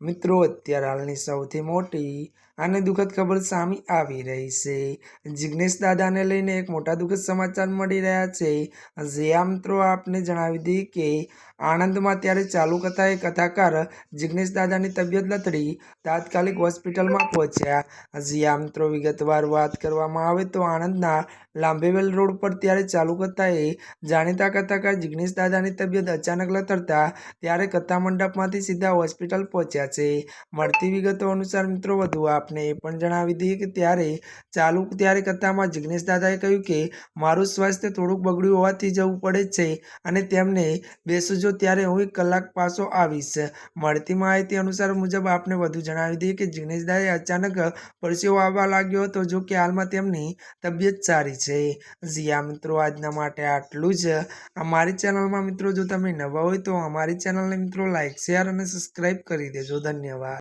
મિત્રો, અત્યારે હાલની સૌથી મોટી અને દુઃખદ ખબર સામે આવી રહી છે. જિગ્નેશ દાદાને લઈને એક મોટા દુઃખદ સમાચાર મળી રહ્યા છે. જે આ મિત્રો, આપને જણાવી દઈએ કે આણંદમાં ત્યારે ચાલુ કથાએ કથાકાર જિગ્નેશ દાદાની તબિયત લથડી તાત્કાલિક હોસ્પિટલમાં પહોંચ્યા. જે આ મિત્રો, વિગતવાર વાત કરવામાં આવે તો આણંદના લાંબેવેલ રોડ પર ત્યારે ચાલુ કથાએ જાણીતા કથાકાર જિગ્નેશ દાદાની તબિયત અચાનક લથડતા ત્યારે કથા મંડપમાંથી સીધા હોસ્પિટલ પહોંચ્યા છે. મળતી વિગતો અનુસાર મિત્રો, વધુ આપને એ પણ જણાવી દઈએ કે ત્યારે ચાલુ, ત્યારે કથામાં જિગ્નેશ દાદાએ કહ્યું કે, મારું સ્વાસ્થ્ય થોડુંક બગડ્યું હોવાથી જવું પડે છે અને તેમને બેસજો ત્યારે હું એક કલાક પાછો આવીશ. મળતી માહિતી અનુસાર મુજબ આપને વધુ જણાવી દઈએ કે, જિગ્નેશ દાદાએ અચાનક પરસેવો આવવા લાગ્યો હતો, જો કે હાલમાં તેમની તબિયત સારી છે. જીયા મિત્રો, આજના માટે આટલું જ. અમારી ચેનલમાં મિત્રો, જો તમે નવા હોય તો અમારી ચેનલને મિત્રો લાઇક શેર અને સબસ્ક્રાઈબ કરી દેજો. 诸大涅槃。